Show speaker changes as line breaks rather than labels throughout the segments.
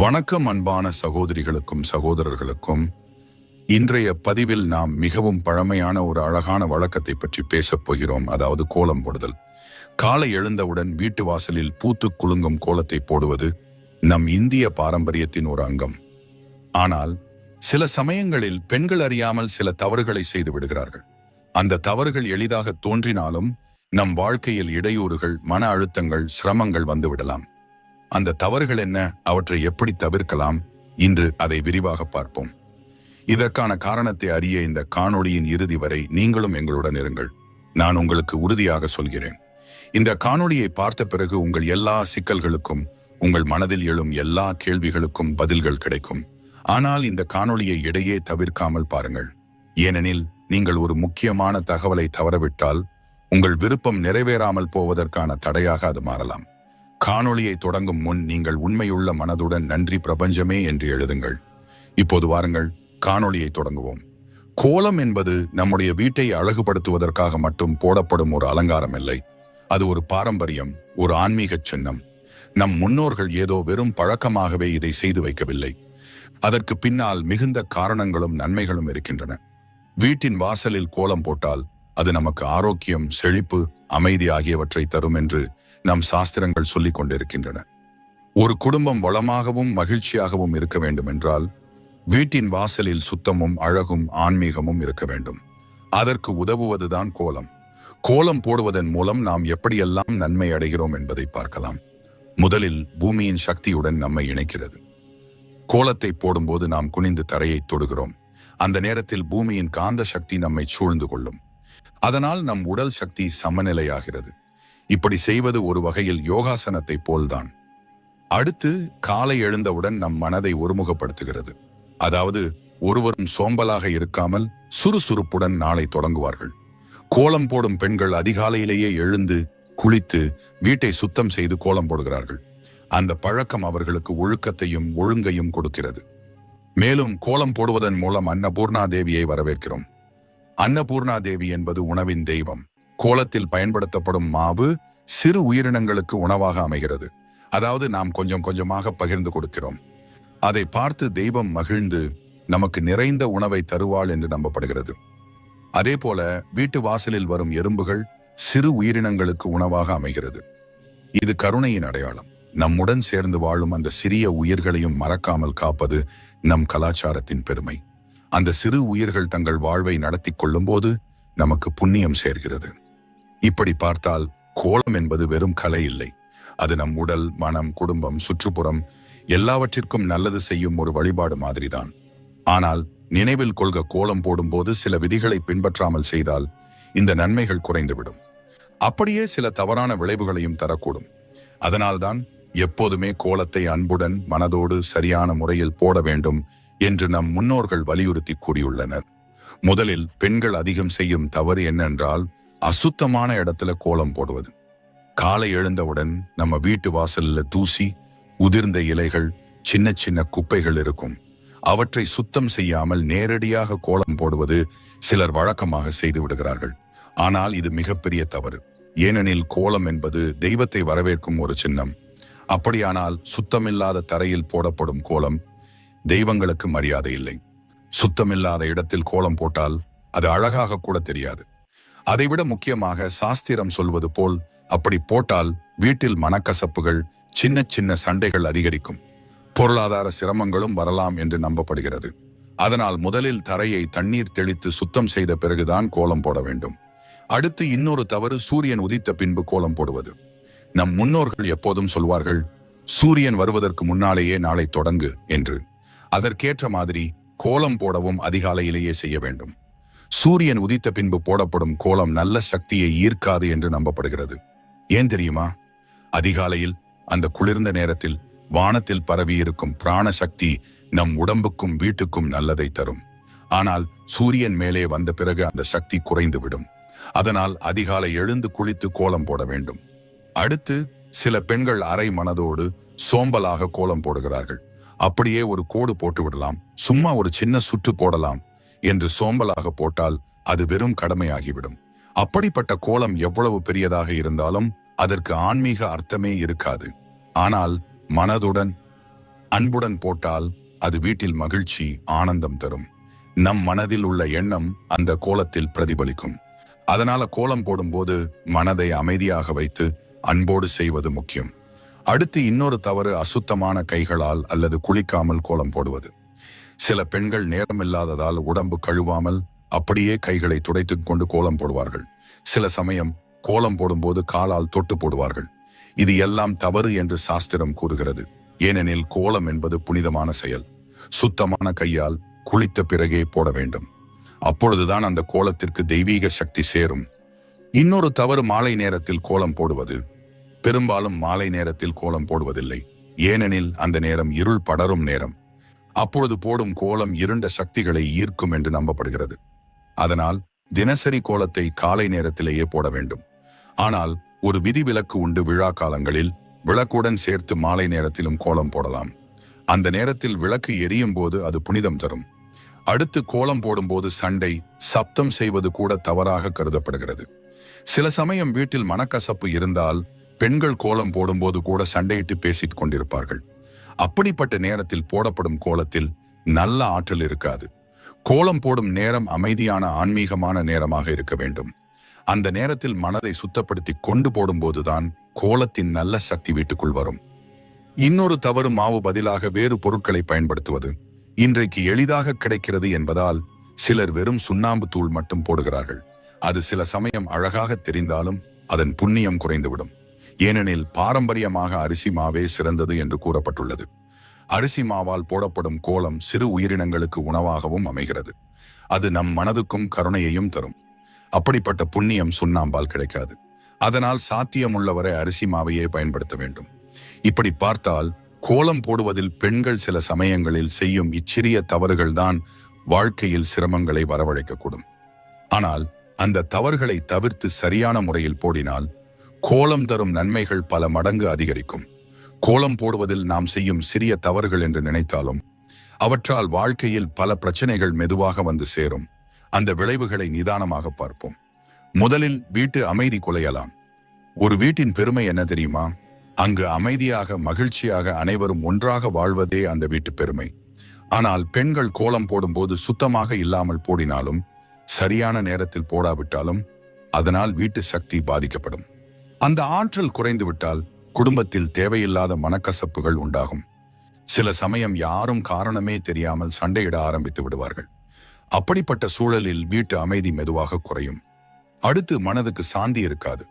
வணக்கம் அன்பான சகோதரிகளுக்கும் சகோதரர்களுக்கும். இன்றைய பதிவில் நாம் மிகவும் பழமையான ஒரு அழகான வழக்கத்தை பற்றி பேசப் போகிறோம். அதாவது கோலம் போடுதல். காலை எழுந்தவுடன் வீட்டு வாசலில் பூத்து குலுங்கும் கோலத்தை போடுவது நம் இந்திய பாரம்பரியத்தின் ஒரு அங்கம். ஆனால் சில சமயங்களில் பெண்கள் அறியாமல் சில தவறுகளை செய்து விடுகிறார்கள். அந்த தவறுகள் எளிதாக தோன்றினாலும் நம் வாழ்க்கையில் இடையூறுகள் மன அழுத்தங்கள் சிரமங்கள் வந்துவிடலாம் அந்த தவறுகள் என்ன அவற்றை எப்படி தவிர்க்கலாம்? இன்று அதை விரிவாக பார்ப்போம். இதற்கான காரணத்தை அறிய இந்த காணொளியின் இறுதி வரை நீங்களும் எங்களுடன் இருங்கள். நான் உங்களுக்கு உறுதியாக சொல்கிறேன். இந்த காணொளியை பார்த்த பிறகு உங்கள் எல்லா சிக்கல்களுக்கும் உங்கள் மனதில் எழும் எல்லா கேள்விகளுக்கும் பதில்கள் கிடைக்கும். ஆனால் இந்த காணொளியை இடையே தவிர்க்காமல் பாருங்கள். ஏனெனில் நீங்கள் ஒரு முக்கியமான தகவலை தவறவிட்டால் உங்கள் விருப்பம் நிறைவேறாமல் போவதற்கான தடையாக அது மாறலாம். காணொளியை தொடங்கும் முன் நீங்கள் உண்மையுள்ள மனதுடன் நன்றி பிரபஞ்சமே என்று எழுதுங்கள். இப்போது வாருங்கள் காணொளியை தொடங்குவோம். கோலம் என்பது நம்முடைய வீட்டை அழகுபடுத்துவதற்காக மட்டும் போடப்படும் ஒரு அலங்காரம் இல்லை. அது ஒரு பாரம்பரியம் ஒரு ஆன்மீக சின்னம். நம் முன்னோர்கள் ஏதோ வெறும் பழக்கமாகவே இதை செய்து வைக்கவில்லை. அதற்கு பின்னால் மிகுந்த காரணங்களும் நன்மைகளும் இருக்கின்றன. வீட்டின் வாசலில் கோலம் போட்டால் அது நமக்கு ஆரோக்கியம் செழிப்பு அமைதி ஆகியவற்றை தரும் என்று நம் சாஸ்திரங்கள் சொல்லிக் கொண்டிருக்கின்றன. ஒரு குடும்பம் வளமாகவும் மகிழ்ச்சியாகவும் இருக்க வேண்டும் என்றால் வீட்டின் வாசலில் சுத்தமும் அழகும் ஆன்மீகமும் இருக்க வேண்டும். அதற்கு உதவுவதுதான் கோலம். கோலம் போடுவதன் மூலம் நாம் எப்படியெல்லாம் நன்மை அடைகிறோம் என்பதை பார்க்கலாம். முதலில் பூமியின் சக்தியுடன் நம்மை இணைக்கிறது. கோலத்தை போடும்போது நாம் குனிந்து தரையை தொடுகிறோம். அந்த நேரத்தில் பூமியின் காந்த சக்தி நம்மை சூழ்ந்து கொள்ளும். அதனால் நம் உடல் சக்தி சமநிலையாகிறது. இப்படி செய்வது ஒரு வகையில் யோகாசனத்தை போல்தான். அடுத்து காலை எழுந்தவுடன் நம் மனதை ஒருமுகப்படுத்துகிறது. அதாவது ஒருவரும் சோம்பலாக இருக்காமல் சுறுசுறுப்புடன் நாளை தொடங்குவார்கள். கோலம் போடும் பெண்கள் அதிகாலையிலேயே எழுந்து குளித்து வீட்டை சுத்தம் செய்து கோலம் போடுகிறார்கள். அந்த பழக்கம் அவர்களுக்கு ஒழுக்கத்தையும் ஒழுங்கையும் கொடுக்கிறது. மேலும் கோலம் போடுவதன் மூலம் அன்னபூர்ணா தேவியை வரவேற்கிறோம். அன்னபூர்ணா தேவி என்பது உணவின் தெய்வம். கோலத்தில் பயன்படுத்தப்படும் மாவு சிறு உயிரினங்களுக்கு உணவாக அமைகிறது. அதாவது நாம் கொஞ்சம் கொஞ்சமாக பகிர்ந்து கொடுக்கிறோம். அதை பார்த்து தெய்வம் மகிழ்ந்து நமக்கு நிறைந்த உணவை தருவாள் என்று நம்பப்படுகிறது. அதே போல வீட்டு வாசலில் வரும் எறும்புகள் சிறு உயிரினங்களுக்கு உணவாக அமைகிறது. இது கருணையின் அடையாளம். நம்முடன் சேர்ந்து வாழும் அந்த சிறிய உயிர்களையும் மறக்காமல் காப்பது நம் கலாச்சாரத்தின் பெருமை. அந்த சிறு உயிர்கள் தங்கள் வாழ்வை நடத்தி கொள்ளும்போது நமக்கு புண்ணியம் சேர்கிறது. இப்படி பார்த்தால் கோலம் என்பது வெறும் கலை இல்லை. அது நம் உடல் மனம் குடும்பம் சுற்றுப்புறம் எல்லாவற்றிற்கும் நல்லது செய்யும் ஒரு வழிபாடு மாதிரிதான். ஆனால் நினைவில் கொள்க கோலம் போடும்போது சில விதிகளை பின்பற்றாமல் செய்தால் இந்த நன்மைகள் குறைந்துவிடும். அப்படியே சில தவறான விளைவுகளையும் தரக்கூடும். அதனால்தான் எப்போதுமே கோலத்தை அன்புடன் மனதோடு சரியான முறையில் போட வேண்டும் என்று நம் முன்னோர்கள் வலியுறுத்தி கூறியுள்ளனர். முதலில் பெண்கள் அதிகம் செய்யும் தவறு என்னென்றால் அசுத்தமான இடத்துல கோலம் போடுவது. காலை எழுந்தவுடன் நம்ம வீட்டு வாசல்ல தூசி உதிர்ந்த இலைகள் சின்ன சின்ன குப்பைகள் இருக்கும். அவற்றை சுத்தம் செய்யாமல் நேரடியாக கோலம் போடுவது சிலர் வழக்கமாக செய்து விடுகிறார்கள். ஆனால் இது மிகப்பெரிய தவறு. ஏனெனில் கோலம் என்பது தெய்வத்தை வரவேற்கும் ஒரு சின்னம். அப்படியானால் சுத்தமில்லாத தரையில் போடப்படும் கோலம் தெய்வங்களுக்கு மரியாதை இல்லை. சுத்தமில்லாத இடத்தில் கோலம் போட்டால் அது அழகாக கூட தெரியாது. அதைவிட முக்கியமாக சாஸ்திரம் சொல்வது போல் அப்படி போட்டால் வீட்டில் மனக்கசப்புகள் சின்ன சின்ன சண்டைகள் அதிகரிக்கும். பொருளாதார சிரமங்களும் வரலாம் என்று நம்பப்படுகிறது. அதனால் முதலில் தரையை தண்ணீர் தெளித்து சுத்தம் செய்த பிறகுதான் கோலம் போட வேண்டும். அடுத்து இன்னொரு தவறு சூரியன் உதித்த பின்பு கோலம் போடுவது. நம் முன்னோர்கள் எப்போதும் சொல்வார்கள் சூரியன் வருவதற்கு முன்னாலேயே நாளை தொடங்கு என்று. அதற்கேற்ற மாதிரி கோலம் போடவும் அதிகாலையிலேயே செய்ய வேண்டும். சூரியன் உதித்த பின்பு போடப்படும் கோலம் நல்ல சக்தியை ஈர்க்காது என்று நம்பப்படுகிறது. ஏன் தெரியுமா? அதிகாலையில் அந்த குளிர்ந்த நேரத்தில் வானத்தில் பரவியிருக்கும் பிராண சக்தி நம் உடம்புக்கும் வீட்டுக்கும் நல்லதை தரும். ஆனால் சூரியன் மேலே வந்த பிறகு அந்த சக்தி குறைந்துவிடும் அதனால் அதிகாலை எழுந்து குளித்து கோலம் போட வேண்டும். அடுத்து சில பெண்கள் அரை மனதோடு சோம்பலாக கோலம் போடுகிறார்கள். அப்படியே ஒரு கோடு போட்டு விடலாம். சும்மா ஒரு சின்ன சுற்று போடலாம். என்று சோம்பலாக போட்டால் அது வெறும் கடமையாகிவிடும். அப்படிப்பட்ட கோலம் எவ்வளவு பெரியதாக இருந்தாலும் அதற்கு ஆன்மீக அர்த்தமே இருக்காது. ஆனால் மனதுடன் அன்புடன் போட்டால் அது வீட்டில் மகிழ்ச்சி ஆனந்தம் தரும். நம் மனதில் உள்ள எண்ணம் அந்த கோலத்தில் பிரதிபலிக்கும். அதனால கோலம் போடும்போது மனதை அமைதியாக வைத்து அன்போடு செய்வது முக்கியம். அடுத்து இன்னொரு தவறு அசுத்தமான கைகளால் அல்லது குளிக்காமல் கோலம் போடுவது. சில பெண்கள் நேரமில்லாததால் உடம்பு கழுவாமல் அப்படியே கைகளை துடைத்துக் கொண்டு கோலம் போடுவார்கள். சில சமயம் கோலம் போடும்போது காலால் தொட்டு போடுவார்கள். இது எல்லாம் தவறு என்று சாஸ்திரம் கூறுகிறது. ஏனெனில் கோலம் என்பது புனிதமான செயல். சுத்தமான கையால் குளித்த பிறகே போட வேண்டும். அப்பொழுதுதான் அந்த கோலத்திற்கு தெய்வீக சக்தி சேரும். இன்னொரு தவறு மாலை நேரத்தில் கோலம் போடுவது. பெரும்பாலும் மாலை நேரத்தில் கோலம் போடுவதில்லை. ஏனெனில் அந்த நேரம் இருள் படரும் நேரம். அப்பொழுது போடும் கோலம் இருண்ட சக்திகளை ஈர்க்கும் என்று நம்பப்படுகிறது. அதனால் தினசரி கோலத்தை காலை நேரத்திலேயே போட வேண்டும். ஆனால் ஒரு விதிவிலக்கு உண்டு விழா காலங்களில் விளக்குடன் சேர்த்து மாலை நேரத்திலும் கோலம் போடலாம். அந்த நேரத்தில் விளக்கு எரியும் போது அது புனிதம் தரும். அடுத்து கோலம் போடும்போது சண்டை சப்தம் செய்வது கூட தவறாக கருதப்படுகிறது. சில சமயம் வீட்டில் மனக்கசப்பு இருந்தால் பெண்கள் கோலம் போடும்போது கூட சண்டையிட்டு பேசிக் கொண்டிருப்பார்கள். அப்படிப்பட்ட நேரத்தில் போடப்படும் கோலத்தில் நல்ல ஆற்றல் இருக்காது. கோலம் போடும் நேரம் அமைதியான ஆன்மீகமான நேரமாக இருக்க வேண்டும். அந்த நேரத்தில் மனதை சுத்தப்படுத்தி கொண்டு போடும்போதுதான் கோலத்தின் நல்ல சக்தி வீட்டுக்குள் வரும். இன்னொரு தவறு மாவு பதிலாக வேறு பொருட்களை பயன்படுத்துவது. இன்றைக்கு எளிதாக கிடைக்கிறது என்பதால் சிலர் வெறும் சுண்ணாம்பு தூள் மட்டும் போடுகிறார்கள். அது சில சமயம் அழகாக தெரிந்தாலும் அதன் புண்ணியம் குறைந்துவிடும். ஏனெனில் பாரம்பரியமாக அரிசி மாவே சிறந்தது என்று கூறப்பட்டுள்ளது. அரிசி மாவால் போடப்படும் கோலம் சிறு உயிரினங்களுக்கு உணவாகவும் அமைகிறது. அது நம் மனதுக்கும் கருணையையும் தரும். அப்படிப்பட்ட புண்ணியம் சுண்ணாம்பால் கிடைக்காது. அதனால் சாத்தியமுள்ளவரை அரிசி மாவையே பயன்படுத்த வேண்டும். இப்படி பார்த்தால் கோலம் போடுவதில் பெண்கள் சில சமயங்களில் செய்யும் இச்சிறிய தவறுகள்தான் வாழ்க்கையில் சிரமங்களை வரவழைக்கக்கூடும். ஆனால் அந்த தவறுகளை தவிர்த்து சரியான முறையில் போடினால் கோலம் தரும் நன்மைகள் பல மடங்கு அதிகரிக்கும். கோலம் போடுவதில் நாம் செய்யும் சிறிய தவறுகள் என்று நினைத்தாலும் அவற்றால் வாழ்க்கையில் பல பிரச்சனைகள் மெதுவாக வந்து சேரும். அந்த விளைவுகளை நிதானமாக பார்ப்போம். முதலில் வீட்டு அமைதி குலையலாம். ஒரு வீட்டின் பெருமை என்ன தெரியுமா? அங்கு அமைதியாக மகிழ்ச்சியாக அனைவரும் ஒன்றாக வாழ்வதே அந்த வீட்டு பெருமை. ஆனால் பெண்கள் கோலம் போடும்போது சுத்தமாக இல்லாமல் போடினாலும் சரியான நேரத்தில் போடாவிட்டாலும் அதனால் வீட்டு சக்தி பாதிக்கப்படும். அந்த ஆற்றல் குறைந்துவிட்டால் குடும்பத்தில் தேவையில்லாத மனக்கசப்புகள் உண்டாகும். சில சமயம் யாரும் காரணமே தெரியாமல் சண்டையிட ஆரம்பித்து விடுவார்கள். அப்படிப்பட்ட சூழலில் வீட்டு அமைதி மெதுவாக குறையும். அடுத்து மனதுக்கு சாந்தி இருக்காது.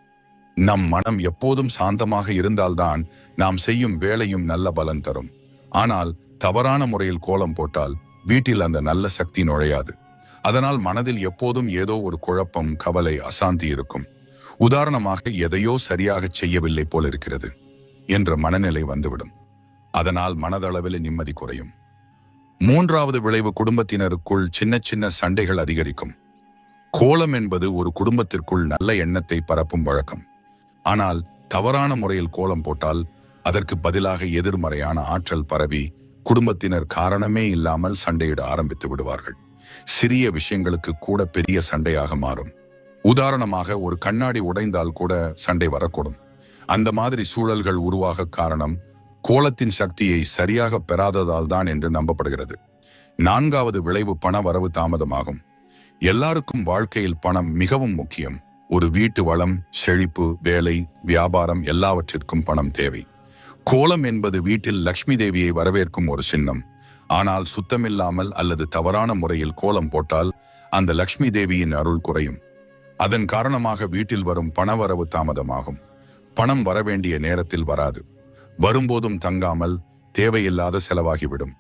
நம் மனம் எப்போதும் சாந்தமாக இருந்தால்தான் நாம் செய்யும் வேலையும் நல்ல பலன் தரும். ஆனால் தவறான முறையில் கோலம் போட்டால் வீட்டில் அந்த நல்ல சக்தி நுழையாது. அதனால் மனதில் எப்போதும் ஏதோ ஒரு குழப்பம் கவலை அசாந்தி இருக்கும். உதாரணமாக எதையோ சரியாக செய்யவில்லை போல இருக்கிறது என்ற மனநிலை வந்துவிடும். அதனால் மனதளவில் நிம்மதி குறையும். மூன்றாவது விளைவு குடும்பத்தினருக்குள் சின்ன சின்ன சண்டைகள் அதிகரிக்கும். கோலம் என்பது ஒரு குடும்பத்திற்குள் நல்ல எண்ணத்தை பரப்பும் வழக்கம். ஆனால் தவறான முறையில் கோலம் போட்டால் அதற்கு பதிலாக எதிர்மறையான ஆற்றல் பரவி குடும்பத்தினர் காரணமே இல்லாமல் சண்டையிட ஆரம்பித்து விடுவார்கள். சிறிய விஷயங்களுக்கு கூட பெரிய சண்டையாக மாறும். உதாரணமாக ஒரு கண்ணாடி உடைந்தால் கூட சண்டை வரக்கூடும். அந்த மாதிரி சூழல்கள் உருவாக காரணம் கோலத்தின் சக்தியை சரியாக பெறாததால் தான் என்று நம்பப்படுகிறது. நான்காவது விளைவு பண வரவு தாமதமாகும். எல்லாருக்கும் வாழ்க்கையில் பணம் மிகவும் முக்கியம். ஒரு வீட்டு வளம் செழிப்பு வேலை வியாபாரம் எல்லாவற்றிற்கும் பணம் தேவை. கோலம் என்பது வீட்டில் லக்ஷ்மி தேவியை வரவேற்கும் ஒரு சின்னம். ஆனால் சுத்தமில்லாமல் அல்லது தவறான முறையில் கோலம் போட்டால் அந்த லக்ஷ்மி தேவியின் அருள் குறையும். அதன் காரணமாக வீட்டில் வரும் பணவரவு தாமதமாகும். பணம் வரவேண்டிய நேரத்தில் வராது. வரும்போதும் தங்காமல் தேவையில்லாத செலவாகிவிடும்.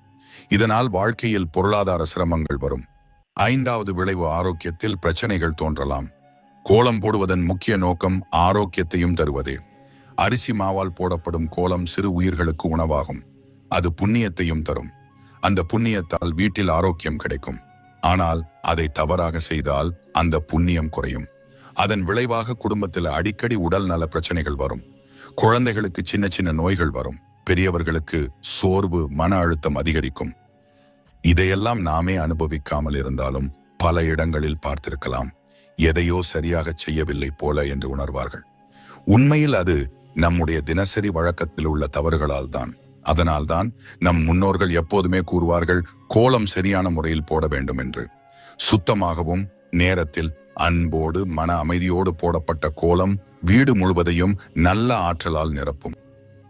இதனால் வாழ்க்கையில் பொருளாதார சிரமங்கள் வரும். ஐந்தாவது விளைவு ஆரோக்கியத்தில் பிரச்சனைகள் தோன்றலாம். கோலம் போடுவதன் முக்கிய நோக்கம் ஆரோக்கியத்தையும் தருவதே. அரிசி மாவால் போடப்படும் கோலம் சிறு உயிர்களுக்கு உணவாகும். அது புண்ணியத்தையும் தரும். அந்த புண்ணியத்தால் வீட்டில் ஆரோக்கியம் கிடைக்கும். ஆனால் அதை தவறாக செய்தால் அந்த புண்ணியம் குறையும். அதன் விளைவாக குடும்பத்தில் அடிக்கடி உடல் நல பிரச்சனைகள் வரும். குழந்தைகளுக்கு சின்ன சின்ன நோய்கள் வரும். பெரியவர்களுக்கு சோர்வு மன அழுத்தம் அதிகரிக்கும். இதையெல்லாம் நாமே அனுபவிக்காமல் இருந்தாலும் பல இடங்களில் பார்த்திருக்கலாம். எதையோ சரியாக செய்யவில்லை போல என்று உணர்வார்கள். உண்மையில் அது நம்முடைய தினசரி வழக்கத்தில் உள்ள தவறுகளால் தான். அதனால்தான் நம் முன்னோர்கள் எப்போதுமே கூறுவார்கள் கோலம் சரியான முறையில் போட வேண்டும் என்று. சுத்தமாகவும் நேரத்தில் அன்போடு மன அமைதியோடு போடப்பட்ட கோலம் வீடு முழுவதையும் நல்ல ஆற்றலால் நிரப்பும்.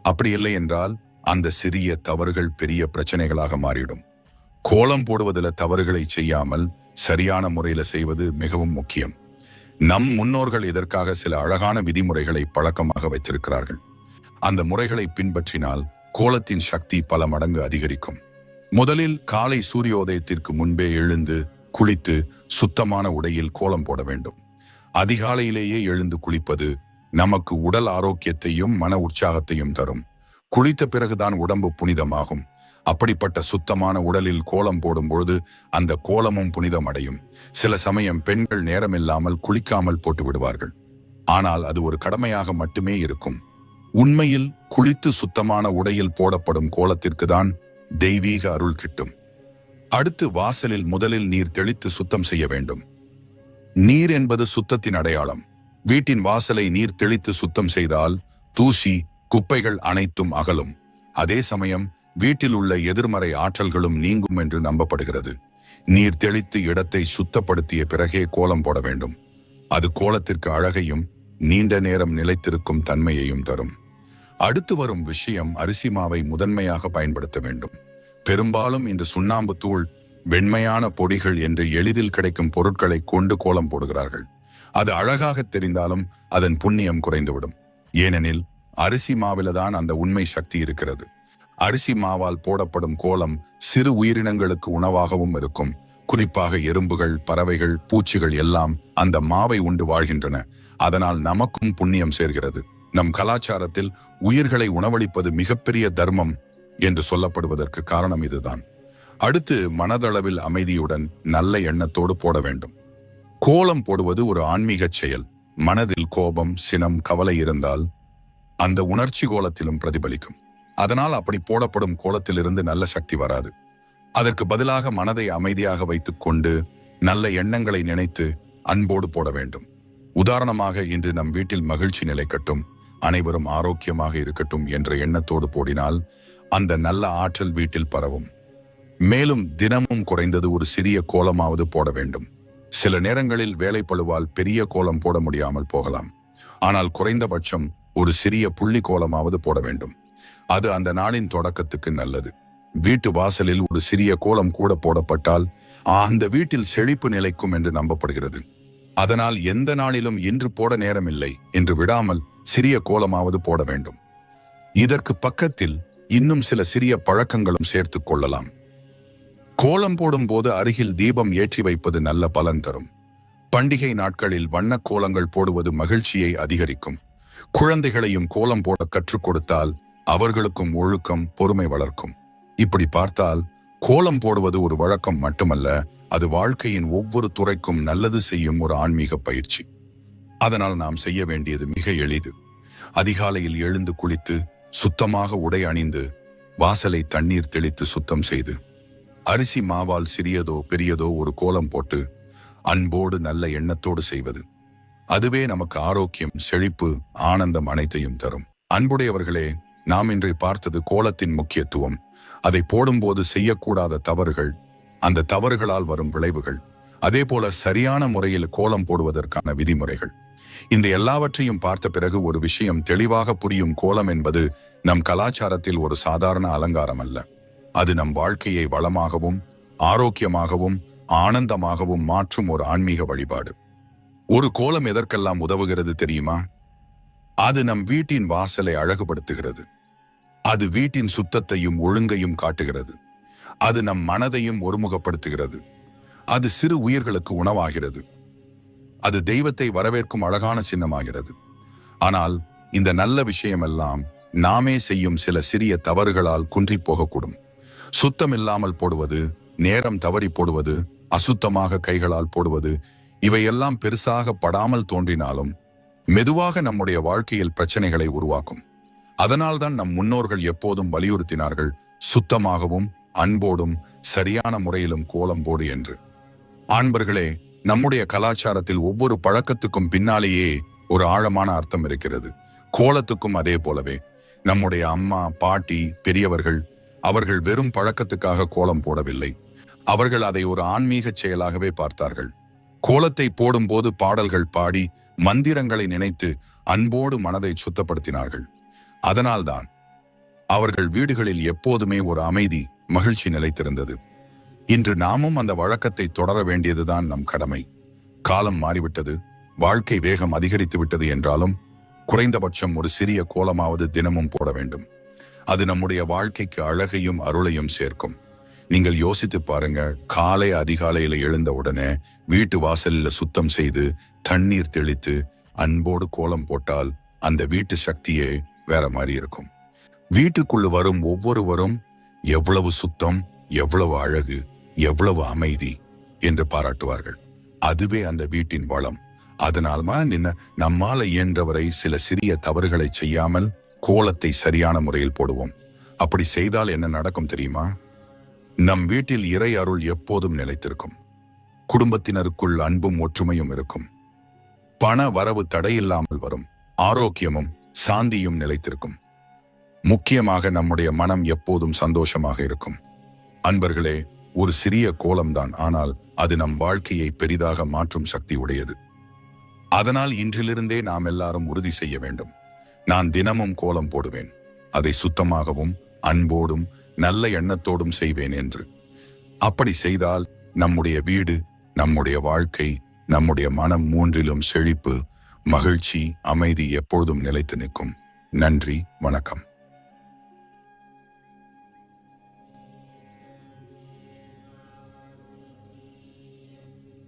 அப்படி இல்லை என்றால் அந்த சிறிய தவறுகள் பெரிய பிரச்சனைகளாக மாறிடும் கோலம் போடுவதில் தவறுகளை செய்யாமல் சரியான முறையில் செய்வது மிகவும் முக்கியம். நம் முன்னோர்கள் இதற்காக சில அழகான விதிமுறைகளை பழக்கமாக வைத்திருக்கிறார்கள். அந்த முறைகளை பின்பற்றினால் கோலத்தின் சக்தி பல மடங்கு அதிகரிக்கும். முதலில் காலை சூரியோதயத்திற்கு முன்பே எழுந்து குளித்து சுத்தமான உடையில் கோலம் போட வேண்டும். அதிகாலையிலேயே எழுந்து குளிப்பது நமக்கு உடல் ஆரோக்கியத்தையும் மன உற்சாகத்தையும் தரும். குளித்த பிறகுதான் உடம்பு புனிதமாகும். அப்படிப்பட்ட சுத்தமான உடலில் கோலம் போடும்பொழுது அந்த கோலமும் புனிதமடையும். சில சமயம் பெண்கள் நேரமில்லாமல் குளிக்காமல் போட்டு விடுவார்கள். ஆனால் அது ஒரு கடமையாக மட்டுமே இருக்கும். உண்மையில் குளித்து சுத்தமான உடையில் போடப்படும் கோலத்திற்கு தான் தெய்வீக அருள் கிட்டும். அடுத்து வாசலில் முதலில் நீர் தெளித்து சுத்தம் செய்ய வேண்டும். நீர் என்பது சுத்தத்தின் அடையாளம். வீட்டின் வாசலை நீர் தெளித்து சுத்தம் செய்தால் தூசி குப்பைகள் அனைத்தும் அகலும். அதே சமயம் வீட்டில் உள்ள எதிர்மறை ஆற்றல்களும் நீங்கும் என்று நம்பப்படுகிறது. நீர் தெளித்து இடத்தை சுத்தப்படுத்திய பிறகே கோலம் போட வேண்டும். அது கோலத்திற்கு அழகையும் நீண்ட நேரம் நிலைத்திருக்கும் தன்மையையும் தரும். அடுத்து வரும் விஷயம் அரிசி மாவை முதன்மையாக பயன்படுத்த வேண்டும். பெரும்பாலும் இன்று சுண்ணாம்பு தூள் வெண்மையான பொடிகள் என்று எளிதில் கிடைக்கும் பொருட்களை கொண்டு கோலம் போடுகிறார்கள். அது அழகாக தெரிந்தாலும் அதன் புண்ணியம் குறைந்துவிடும். ஏனெனில் அரிசி மாவில்தான் அந்த உண்மை சக்தி இருக்கிறது. அரிசி மாவால் போடப்படும் கோலம் சிறு உயிரினங்களுக்கு உணவாகவும் இருக்கும். குறிப்பாக எறும்புகள் பறவைகள் பூச்சிகள் எல்லாம் அந்த மாவை உண்டு வாழ்கின்றன. அதனால் நமக்கும் புண்ணியம் சேர்கிறது. நம் கலாச்சாரத்தில் உயிர்களை உணவளிப்பது மிகப்பெரிய தர்மம் என்று சொல்லப்படுவதற்கு காரணம் இதுதான். அடுத்து மனதளவில் அமைதியுடன் நல்ல எண்ணத்தோடு போட வேண்டும். கோலம் போடுவது ஒரு ஆன்மீகச் செயல். மனதில் கோபம் சினம் கவலை இருந்தால் அந்த உணர்ச்சி கோலத்திலும் பிரதிபலிக்கும். அதனால் அப்படி போடப்படும் கோலத்திலிருந்து நல்ல சக்தி வராது. அதற்கு பதிலாக மனதை அமைதியாக வைத்துக் கொண்டு நல்ல எண்ணங்களை நினைத்து அன்போடு போட வேண்டும். உதாரணமாக இன்று நம் வீட்டில் மகிழ்ச்சி நிலைக்கட்டும் அனைவரும் ஆரோக்கியமாக இருக்கட்டும் என்ற எண்ணத்தோடு போடினால் அந்த நல்ல ஆற்றல் வீட்டில் பரவும். மேலும் தினமும் குறைந்தது ஒரு சிறிய கோலமாவது போட வேண்டும். சில நேரங்களில் வேலைப்பழுவால் பெரிய கோலம் போட முடியாமல் போகலாம். ஆனால் குறைந்தபட்சம் ஒரு சிறிய புள்ளி கோலமாவது போட வேண்டும். அது அந்த நாளின் தொடக்கத்துக்கு நல்லது. வீட்டு வாசலில் ஒரு சிறிய கோலம் கூட போடப்பட்டால் அந்த வீட்டில் செழிப்பு நிலைக்கும் என்று நம்பப்படுகிறது. அதனால் எந்த நாளிலும் இன்று போட நேரமில்லை என்று விடாமல் சிறிய கோலமாவது போட வேண்டும். இதற்கு பக்கத்தில் இன்னும் சில சிறிய பழக்கங்களும் சேர்த்துக் கொள்ளலாம். கோலம் போடும் போது அருகில் தீபம் ஏற்றி வைப்பது நல்ல பலன் தரும். பண்டிகை நாட்களில் வண்ணக் கோலங்கள் போடுவது மகிழ்ச்சியை அதிகரிக்கும். குழந்தைகளையும் கோலம் போட கற்றுக் கொடுத்தால் அவர்களுக்கும் ஒழுக்கம் பொறுமை வளர்க்கும். இப்படி பார்த்தால் கோலம் போடுவது ஒரு வழக்கம் மட்டுமல்ல அது வாழ்க்கையின் ஒவ்வொரு துறைக்கும் நல்லது செய்யும் ஒரு ஆன்மீக பயிற்சி. அதனால் நாம் செய்ய வேண்டியது மிக எளிது. அதிகாலையில் எழுந்து குளித்து சுத்தமாக உடை அணிந்து வாசலை தண்ணீர் தெளித்து சுத்தம் செய்து அரிசி மாவால் சிறியதோ பெரியதோ ஒரு கோலம் போட்டு அன்போடு நல்ல எண்ணத்தோடு செய்வது. அதுவே நமக்கு ஆரோக்கியம் செழிப்பு ஆனந்தம் அனைத்தையும் தரும். அன்புடையவர்களே நாம் இன்று பார்த்தது கோலத்தின் முக்கியத்துவம். அதை போடும்போது செய்யக்கூடாத தவறுகள் அந்த தவறுகளால் வரும் விளைவுகள் அதே போல சரியான முறையில் கோலம் போடுவதற்கான விதிமுறைகள். இந்த எல்லாவற்றையும் பார்த்த பிறகு ஒரு விஷயம் தெளிவாக புரியும் கோலம் என்பது நம் கலாச்சாரத்தில் ஒரு சாதாரண அலங்காரம் அல்ல. அது நம் வாழ்க்கையை வளமாகவும் ஆரோக்கியமாகவும் ஆனந்தமாகவும் மாற்றும் ஒரு ஆன்மீக வழிபாடு. ஒரு கோலம் எதற்கெல்லாம் உதவுகிறது தெரியுமா? அது நம் வீட்டின் வாசலை அழகுபடுத்துகிறது. அது வீட்டின் சுத்தத்தையும் ஒழுங்கையும் காட்டுகிறது. அது நம் மனதையும் ஒருமுகப்படுத்துகிறது. அது சிறு உயிர்களுக்கு உணவாகிறது. அது தெய்வத்தை வரவேற்கும் அழகான சின்னமாகிறது. ஆனால் இந்த நல்ல விஷயமெல்லாம் நாமே செய்யும் சில சிறிய தவறுகளால் குன்றி போகக்கூடும். சுத்தம் இல்லாமல் போடுவது நேரம் தவறி போடுவது அசுத்தமாக கைகளால் போடுவது இவையெல்லாம் பெருசாக படாமல் தோன்றினாலும் மெதுவாக நம்முடைய வாழ்க்கையில் பிரச்சனைகளை உருவாக்கும். அதனால்தான் நம் முன்னோர்கள் எப்போதும் வலியுறுத்தினார்கள் சுத்தமாகவும் அன்போடும் சரியான முறையிலும் கோலம் போடு என்று. ஆண்பர்களே நம்முடைய கலாச்சாரத்தில் ஒவ்வொரு பழக்கத்துக்கும் பின்னாலேயே ஒரு ஆழமான அர்த்தம் இருக்கிறது. கோலத்துக்கும் அதே போலவே நம்முடைய அம்மா பாட்டி பெரியவர்கள் அவர்கள் வெறும் பழக்கத்துக்காக கோலம் போடவில்லை. அவர்கள் அதை ஒரு ஆன்மீக செயலாகவே பார்த்தார்கள். கோலத்தை போடும்போது பாடல்கள் பாடி மந்திரங்களை நினைத்து அன்போடு மனதை சுத்தப்படுத்தினார்கள். அதனால்தான் அவர்கள் வீடுகளில் எப்போதுமே ஒரு அமைதி மகிழ்ச்சி நிலைத்திருந்தது. இன்று நாமும் அந்த வழக்கத்தை தொடர வேண்டியதுதான் நம் கடமை. காலம் மாறிவிட்டது வாழ்க்கை வேகம் அதிகரித்து விட்டது என்றாலும் குறைந்தபட்சம் ஒரு சிறிய கோலமாவது தினமும் போட வேண்டும். அது நம்முடைய வாழ்க்கைக்கு அழகையும் அருளையும் சேர்க்கும். நீங்கள் யோசித்து பாருங்க காலை அதிகாலையில் எழுந்த உடனே வீட்டு வாசலில் சுத்தம் செய்து தண்ணீர் தெளித்து அன்போடு கோலம் போட்டால் அந்த வீட்டு சக்தியே வேற மாதிரி இருக்கும். வீட்டுக்குள்ள வரும் ஒவ்வொருவரும் எவ்வளவு சுத்தம் எவ்வளவு அழகு எவ்வளவு அமைதி என்று பாராட்டுவார்கள். அதுவே அந்த வீட்டின் வளம். அதனால்தான் நின்ன நம்மால இயன்றவரை சில சிறிய தவறுகளை செய்யாமல் கோலத்தை சரியான முறையில் போடுவோம். அப்படி செய்தால் என்ன நடக்கும் தெரியுமா? நம் வீட்டில் இறை அருள் எப்போதும் நிலைத்திருக்கும். குடும்பத்தினருக்குள் அன்பும் ஒற்றுமையும் இருக்கும். பண வரவு தடையில்லாமல் வரும். ஆரோக்கியமும் சாந்தியும் நிலைத்திருக்கும். முக்கியமாக நம்முடைய மனம் எப்போதும் சந்தோஷமாக இருக்கும். அன்பர்களே ஒரு சிறிய கோலம்தான் ஆனால் அது நம் வாழ்க்கையை பெரிதாக மாற்றும் சக்தி உடையது. அதனால் இன்றிலிருந்தே நாம் எல்லாரும் உறுதி செய்ய வேண்டும். நான் தினமும் கோலம் போடுவேன். அதை சுத்தமாகவும் அன்போடும் நல்ல எண்ணத்தோடும் செய்வேன் என்று. அப்படி செய்தால் நம்முடைய வீடு நம்முடைய வாழ்க்கை நம்முடைய மனம் மூன்றிலும் செழிப்பு மகிழ்ச்சி அமைதி எப்போதும் நிலைத்து நிற்கும். நன்றி வணக்கம்.